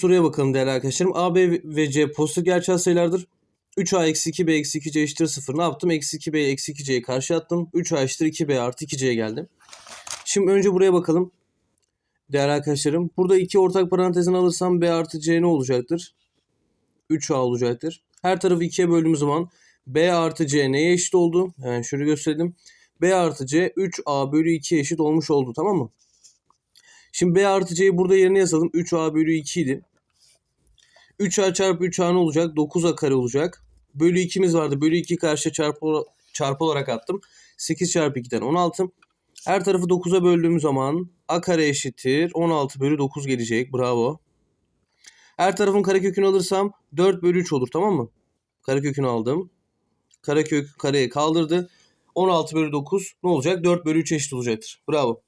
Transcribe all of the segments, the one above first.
soruya bakalım değerli arkadaşlarım. A, B ve C pozitif gerçel sayılardır. 3A eksi 2B eksi 2C eşittir 0. Ne yaptım? Eksi 2B eksi 2C'yi karşı attım. 3A eşittir 2B artı 2C'ye geldim. Şimdi önce buraya bakalım. Değerli arkadaşlarım. Burada iki ortak parantezini alırsam B artı C ne olacaktır? 3A olacaktır. Her tarafı 2'ye böldüğüm zaman B artı C neye eşit oldu? Hemen şöyle göstereyim. B artı C 3A bölü 2'ye eşit olmuş oldu tamam mı? Şimdi B artı C'yi burada yerine yazalım. 3A bölü 2 idi. 3A çarpı 3A ne olacak? 9A kare olacak. Bölü 2'miz vardı. Bölü 2 karşı çarpı, çarpı olarak attım. 8 çarpı 2'den 16. Her tarafı 9'a böldüğüm zaman A kare eşittir. 16 bölü 9 gelecek. Bravo. Her tarafın karekökünü alırsam 4 bölü 3 olur tamam mı? Karekökünü aldım. Karekök kareyi kaldırdı. 16 bölü 9 ne olacak? 4 bölü 3 eşit olacaktır. Bravo.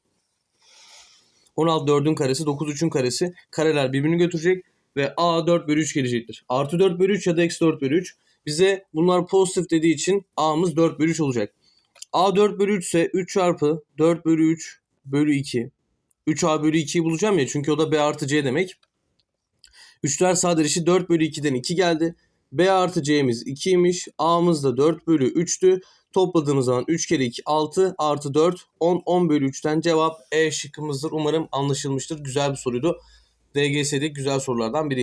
16 4'ün karesi 9 3'ün karesi. Kareler birbirini götürecek ve A 4 bölü 3 gelecektir. Artı 4 bölü 3 ya da eksi 4 bölü 3. Bize bunlar pozitif dediği için A'mız 4 bölü 3 olacak. A 4 bölü 3 ise 3 çarpı 4 bölü 3 bölü 2. 3A bölü 2'yi bulacağım ya çünkü o da B artı C demek. 3'ler sadeleşi 4 bölü 2'den 2 geldi. B artı C'miz 2'ymiş. A'mız da 4 bölü 3'tü. Topladığımız zaman 3 kere 2 6 artı 4 10 10 bölü 3'ten cevap E şıkkımızdır. Umarım anlaşılmıştır. Güzel bir soruydu. DGS'de güzel sorulardan biri.